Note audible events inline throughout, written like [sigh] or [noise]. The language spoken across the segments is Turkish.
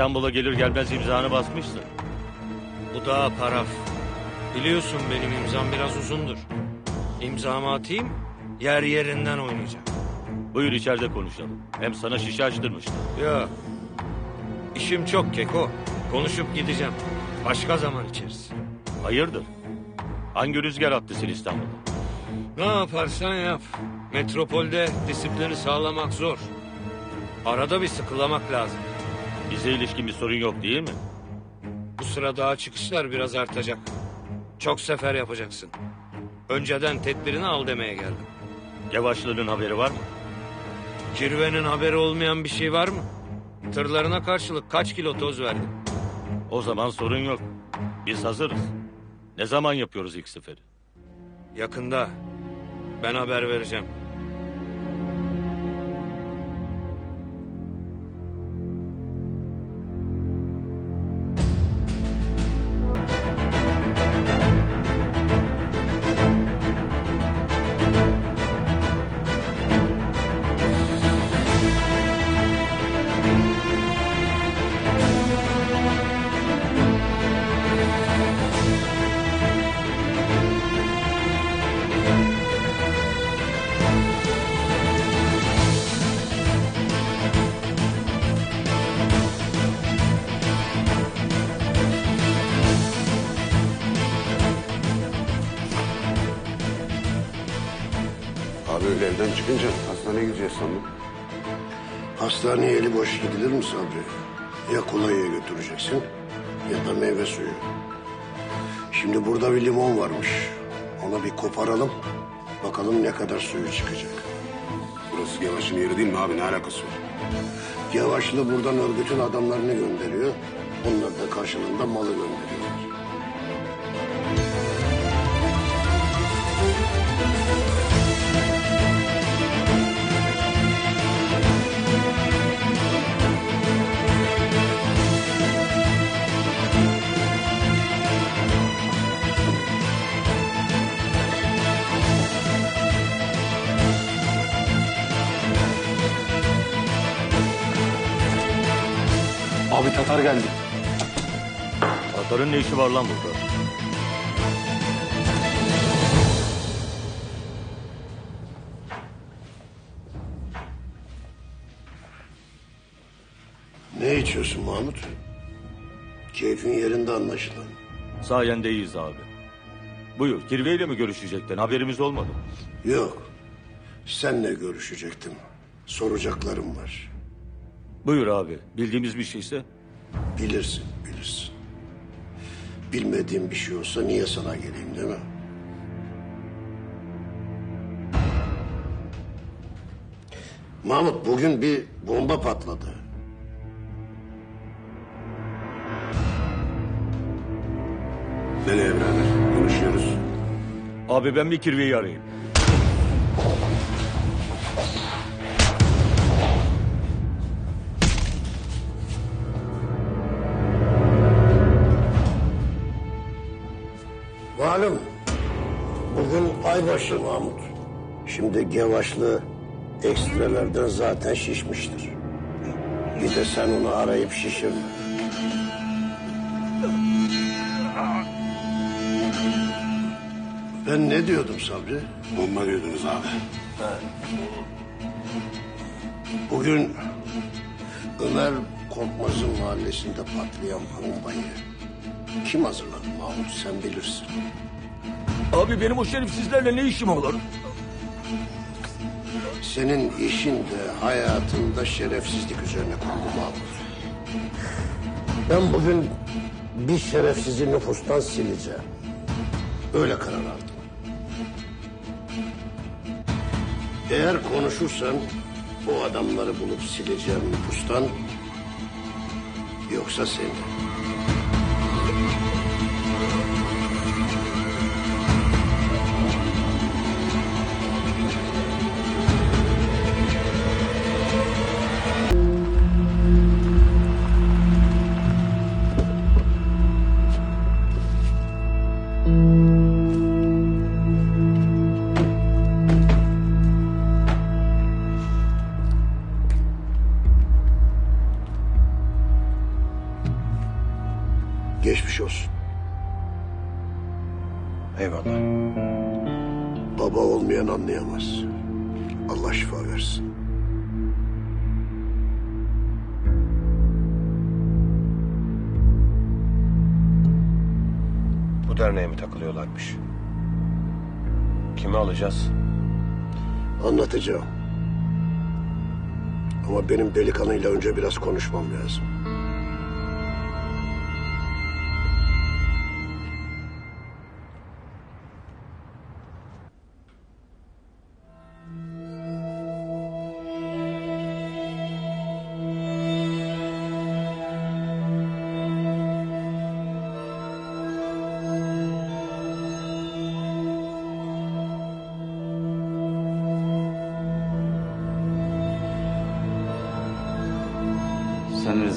İstanbul'a gelir gelmez imzanı basmışsın. Bu daha paraf. Biliyorsun benim imzam biraz uzundur. İmzamı atayım, yer yerinden oynayacak. Buyur içeride konuşalım. Hem sana şişe açtırmıştım. Ya, işim çok keko. Konuşup gideceğim. Başka zaman içeriz. Hayırdır? Hangi rüzgar attı seni İstanbul'a? Ne yaparsan yap. Metropolde disiplini sağlamak zor. Arada bir sıkılamak lazım. Bize ilişkin bir sorun yok değil mi? Bu sıra daha çıkışlar biraz artacak. Çok sefer yapacaksın. Önceden tedbirini al demeye geldim. Yavaşlığının haberi var mı? Kirvenin haberi olmayan bir şey var mı? Tırlarına karşılık kaç kilo toz verdim? O zaman sorun yok. Biz hazırız. Ne zaman yapıyoruz ilk seferi? Yakında. Ben haber vereceğim. Gideceğiz sandım. Hastaneye eli boş gidilir mi Sabri? Ya kolaya götüreceksin ya da meyve suyu. Şimdi burada bir limon varmış. Onu bir koparalım. Bakalım ne kadar suyu çıkacak. Burası Yavaş'ın yeri değil mi abi? Ne alakası var? Yavaşlı buradan örgütün adamlarını gönderiyor. Onlar da karşılığında malı gönderiyorlar. Tatar geldi. Tatar'ın ne işi var lan burada? Ne içiyorsun Mahmut? Keyfin yerinde anlaşılan. Sayende iyiyiz abi. Buyur Kirve ile mi görüşecektin? Haberimiz olmadı. Yok. Senle görüşecektim. Soracaklarım var. Buyur abi. Bildiğimiz bir şeyse. Bilirsin, bilirsin. Bilmediğim bir şey olsa niye sana geleyim değil mi? Mahmut bugün bir bomba patladı. Nereye birader? Konuşuyoruz. Abi ben bir Kirve'yi arayayım. Aybaşı Mahmut. Şimdi Gevaşlı ekstrelerden zaten şişmiştir. Bir de sen onu arayıp şişirme. Ben ne diyordum Sabri? Bomba diyordunuz abi. Bugün Ömer Korkmaz'ın mahallesinde patlayan bombayı kim hazırladı Mahmut sen bilirsin. Abi benim o şerefsizlerle ne işim olur? Senin işin de hayatında şerefsizlik üzerine kurulu Mahmut. Ben bugün bir şerefsizi nüfustan sileceğim. Öyle karar aldım. Eğer konuşursan o adamları bulup sileceğim nüfustan yoksa seni. Derneğe mi takılıyorlarmış? Kimi alacağız? Anlatacağım. Ama benim delikanlıyla önce biraz konuşmam lazım.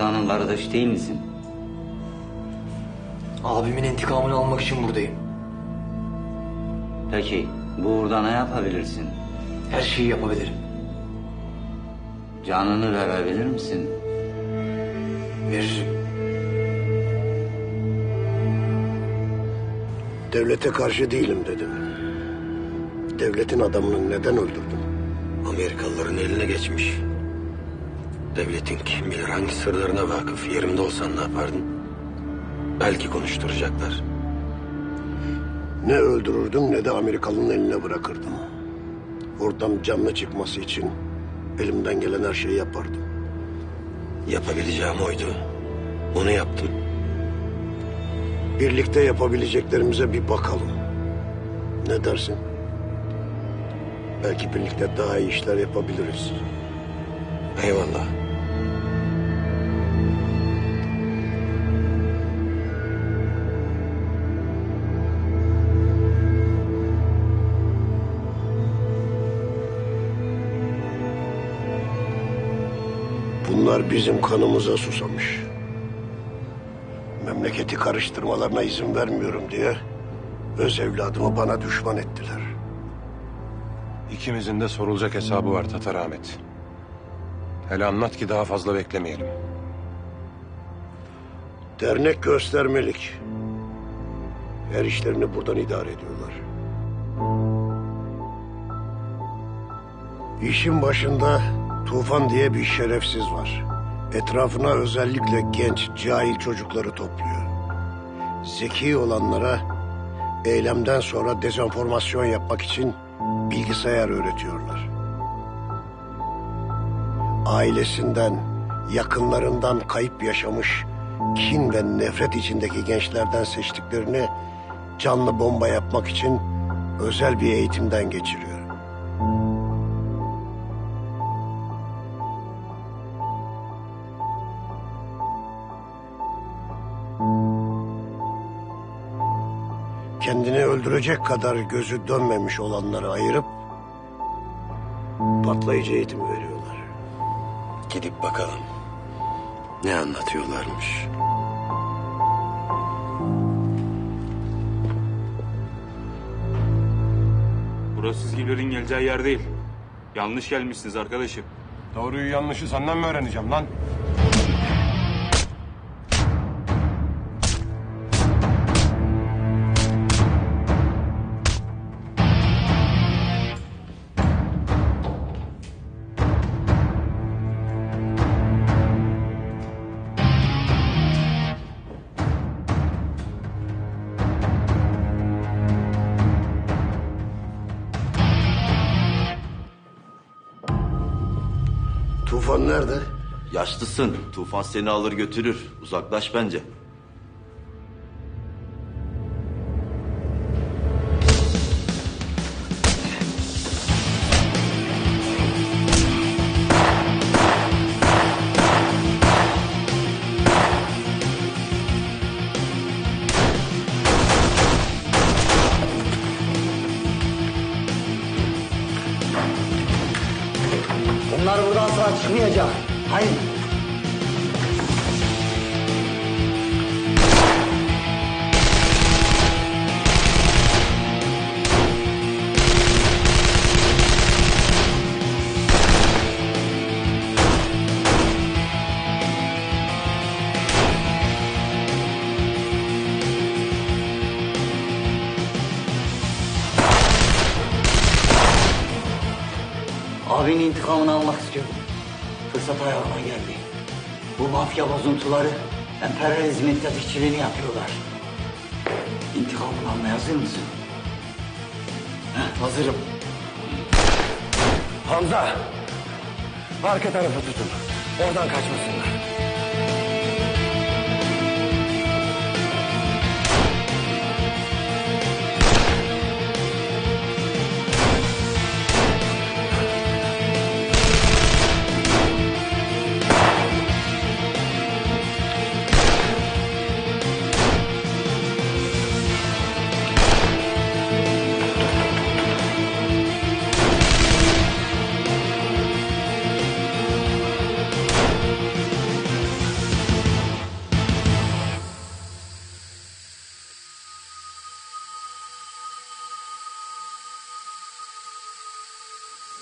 Rıza'nın kardeşi değil misin? Abimin intikamını almak için buradayım. Peki bu uğurda ne yapabilirsin? Her şeyi yapabilirim. Canını verebilir misin? Veririm. Devlete karşı değilim dedim. Devletin adamını neden öldürdün? Amerikalıların eline geçmiş. Devletin kim bilir hangi sırlarına vakıf. Yerimde olsan ne yapardın? Belki konuşturacaklar. Ne öldürürdüm ne de Amerikalı'nın eline bırakırdım. Oradan canlı çıkması için elimden gelen her şeyi yapardım. Yapabileceğim oydu. Onu yaptım. Birlikte yapabileceklerimize bir bakalım. Ne dersin? Belki birlikte daha iyi işler yapabiliriz. Eyvallah. Bunlar bizim kanımıza susamış. Memleketi karıştırmalarına izin vermiyorum diye öz evladımı bana düşman ettiler. İkimizin de sorulacak hesabı var Tatar Ahmet. Hele anlat ki daha fazla beklemeyelim. Dernek göstermelik. Her işlerini buradan idare ediyorlar. İşin başında Tufan diye bir şerefsiz var. Etrafına özellikle genç, cahil çocukları topluyor. Zeki olanlara eylemden sonra dezenformasyon yapmak için bilgisayar öğretiyorlar. Ailesinden, yakınlarından kayıp yaşamış, kin ve nefret içindeki gençlerden seçtiklerini canlı bomba yapmak için özel bir eğitimden geçiriyor. Öldürecek kadar gözü dönmemiş olanları ayırıp patlayıcı eğitim veriyorlar. Gidip bakalım. Ne anlatıyorlarmış. Burası Silver'in geleceği yer değil. Yanlış gelmişsiniz arkadaşım. Doğruyu yanlışı senden mi öğreneceğim lan? Yaşlısın. Tufan seni alır götürür. Uzaklaş bence. Abinin intikamını almak istiyordum. Fırsat ayağıma geldi. Bu mafya bozuntuları emperyalizmin tetikçiliğini yapıyorlar. İntikamını almaya hazır mısın? Heh, hazırım. Hamza! Arka tarafı tutun. Oradan kaçmasınlar.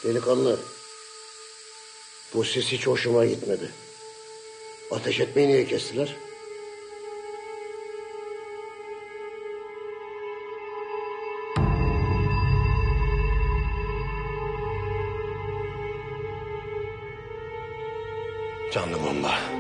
Delikanlı. Bu ses hiç hoşuma gitmedi. Ateş etmeyi niye kestiler? Canlı bomba.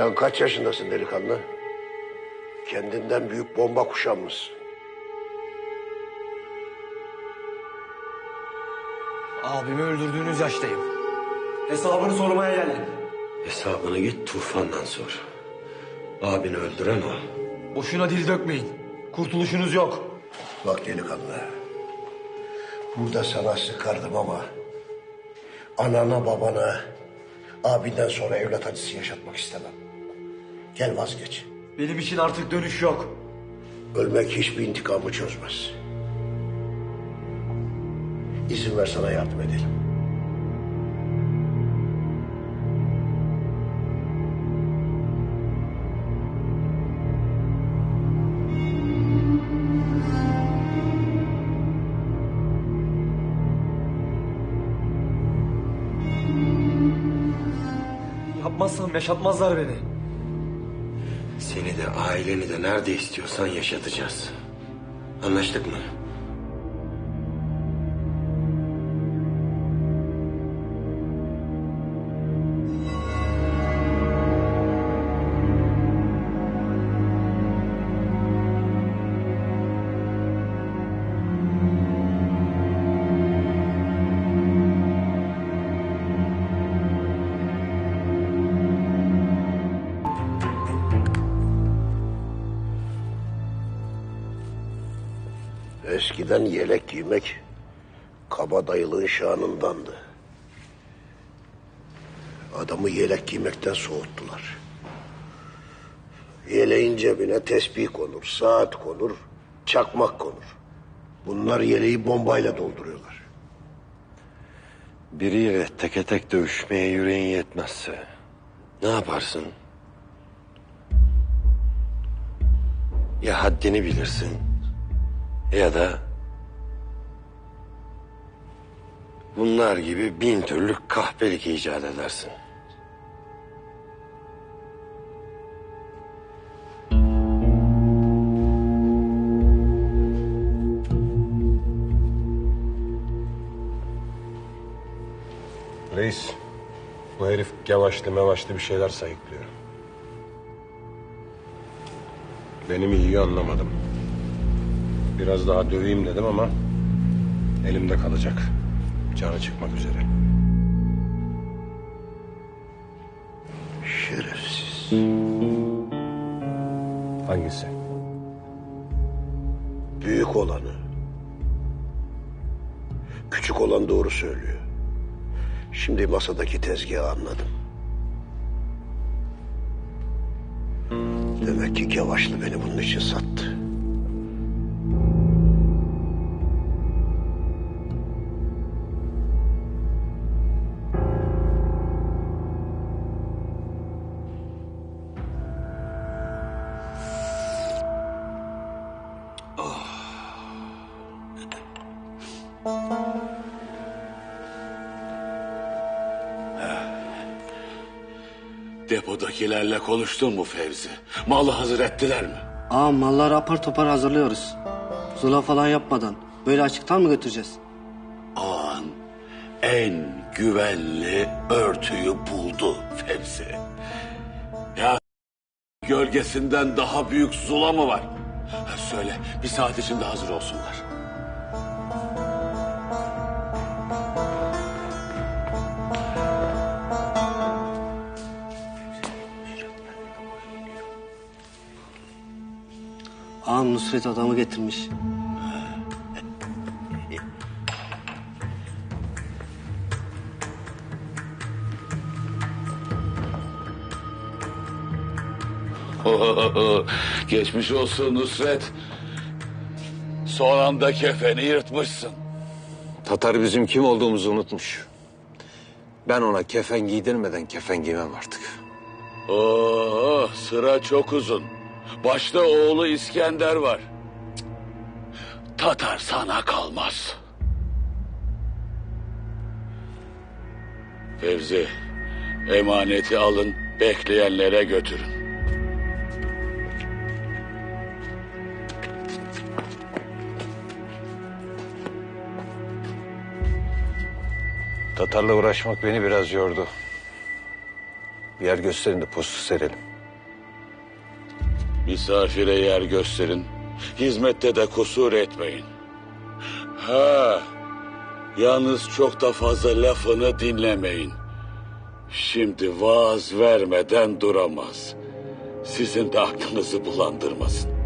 Sen kaç yaşındasın delikanlı? Kendinden büyük bomba kuşanmışsın. Abimi öldürdüğünüz yaştayım. Hesabını sormaya geldim. Hesabını git tufandan sor. Abini öldüren o. Boşuna dil dökmeyin. Kurtuluşunuz yok. Bak delikanlı. Burada sana sıkardım ama... ...anana babana... ...abinden sonra evlat acısı yaşatmak istemem. Gel vazgeç. Benim için artık dönüş yok. Ölmek hiçbir intikamı çözmez. İzin ver sana yardım edelim. Yapmazsam yaşatmazlar beni. Seni de aileni de nerede istiyorsan yaşatacağız. Anlaştık mı? Eskiden yelek giymek kabadayılığın şanındandı. Adamı yelek giymekten soğuttular. Yeleğin cebine tesbih konur, saat konur, çakmak konur. Bunlar yeleği bombayla dolduruyorlar. Biriyle teke tek dövüşmeye yüreğin yetmezse ne yaparsın? Ya haddini bilirsin ya da bunlar gibi bin türlü kahpelik icat edersin. Reis, bu herif gevaşlı mevaşlı bir şeyler sayıklıyor. Benim iyi anlamadım. Biraz daha döveyim dedim ama elimde kalacak. Canı çıkmak üzere. Şerefsiz. Hangisi? Büyük olanı. Küçük olan doğru söylüyor. Şimdi masadaki tezgahı anladım. Demek ki Gevaşlı beni bunun için sattı. Depodakilerle konuştun mu Fevzi? Malı hazır ettiler mi? Ağam malları apar topar hazırlıyoruz. Zula falan yapmadan. Böyle açıktan mı götüreceğiz? Ağan en güvenli örtüyü buldu Fevzi. Ya gölgesinden daha büyük zula mı var? Ha, Söyle bir saat içinde hazır olsunlar. Ağam Nusret adamı getirmiş. [laughs] Geçmiş olsun Nusret. Son anda kefeni yırtmışsın. Tatar bizim kim olduğumuzu unutmuş. Ben ona kefen giydirmeden kefen giymem artık. Oo, sıra çok uzun. Başta oğlu İskender var. Tatar sana kalmaz. Fevzi, emaneti alın, bekleyenlere götürün. Tatarla uğraşmak beni biraz yordu. Bir yer gösterin de postu serelim. Misafire yer gösterin. Hizmette de kusur etmeyin. Ha, yalnız çok da fazla lafını dinlemeyin. Şimdi vaaz vermeden duramaz. Sizin de aklınızı bulandırmasın.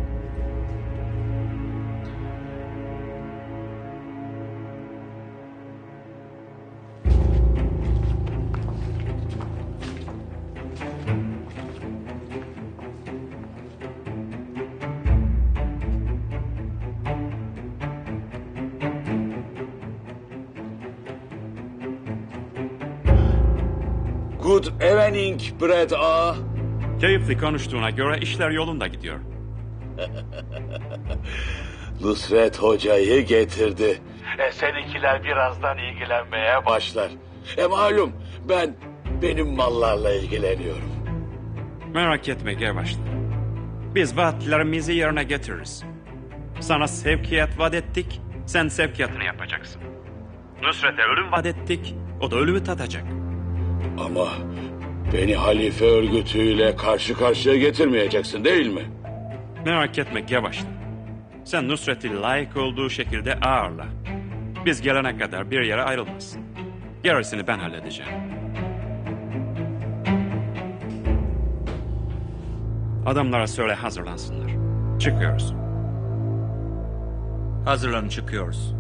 Good evening, Brad A. Keyifli konuştuğuna göre işler yolunda gidiyor. [laughs] Nusret Hoca'yı getirdi. E seninkiler birazdan ilgilenmeye başlar. E malum ben benim mallarla ilgileniyorum. Merak etme Gerbaşlı. Biz vaatlerimizi yerine getiririz. Sana sevkiyat vaat ettik, sen sevkiyatını yapacaksın. Nusret'e ölüm vaat ettik, o da ölümü tatacak. Ama beni halife örgütüyle karşı karşıya getirmeyeceksin değil mi? Merak etme Gerbaşlı. Sen Nusret'i layık olduğu şekilde ağırla. Biz gelene kadar bir yere ayrılmaz. Gerisini ben halledeceğim. Adamlara söyle hazırlansınlar. Çıkıyoruz. Hazırlanın çıkıyoruz.